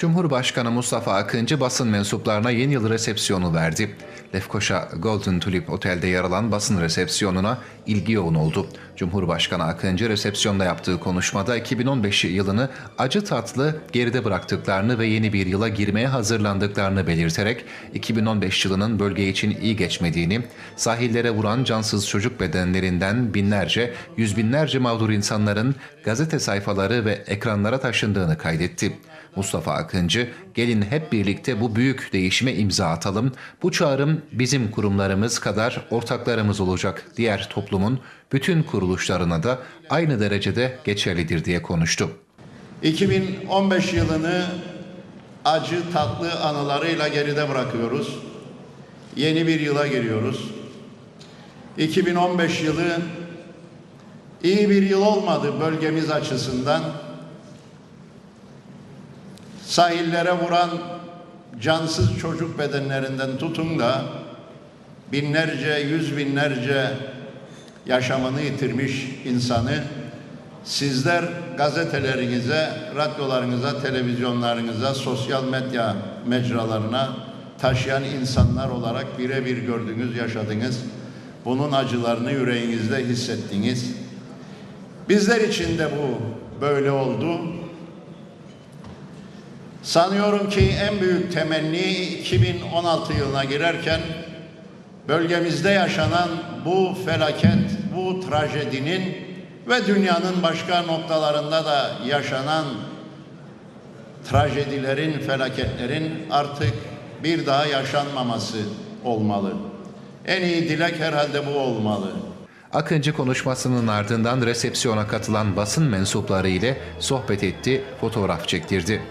Cumhurbaşkanı Mustafa Akıncı basın mensuplarına yeni yıl resepsiyonu verdi. Lefkoşa Golden Tulip Otel'de yer alan basın resepsiyonuna ilgi yoğun oldu. Cumhurbaşkanı Akıncı resepsiyonda yaptığı konuşmada 2015 yılını acı tatlı geride bıraktıklarını ve yeni bir yıla girmeye hazırlandıklarını belirterek 2015 yılının bölge için iyi geçmediğini, sahillere vuran cansız çocuk bedenlerinden binlerce, yüz binlerce mağdur insanların gazete sayfaları ve ekranlara taşındığını kaydetti. Mustafa Akıncı, gelin hep birlikte bu büyük değişime imza atalım. Bu çağrım bizim kurumlarımız kadar ortaklarımız olacak. Diğer toplumun bütün kuruluşlarına da aynı derecede geçerlidir diye konuştu. 2015 yılını acı tatlı anılarıyla geride bırakıyoruz. Yeni bir yıla giriyoruz. 2015 yılı iyi bir yıl olmadı bölgemiz açısından. Sahillere vuran cansız çocuk bedenlerinden tutun da binlerce, yüz binlerce yaşamını yitirmiş insanı sizler gazetelerinize, radyolarınıza, televizyonlarınıza, sosyal medya mecralarına taşıyan insanlar olarak birebir gördünüz, yaşadınız. Bunun acılarını yüreğinizde hissettiniz. Bizler için de bu böyle oldu. Sanıyorum ki en büyük temenni 2016 yılına girerken bölgemizde yaşanan bu felaket, bu trajedinin ve dünyanın başka noktalarında da yaşanan trajedilerin, felaketlerin artık bir daha yaşanmaması olmalı. En iyi dilek herhalde bu olmalı. Akıncı konuşmasının ardından resepsiyona katılan basın mensupları ile sohbet etti, fotoğraf çektirdi.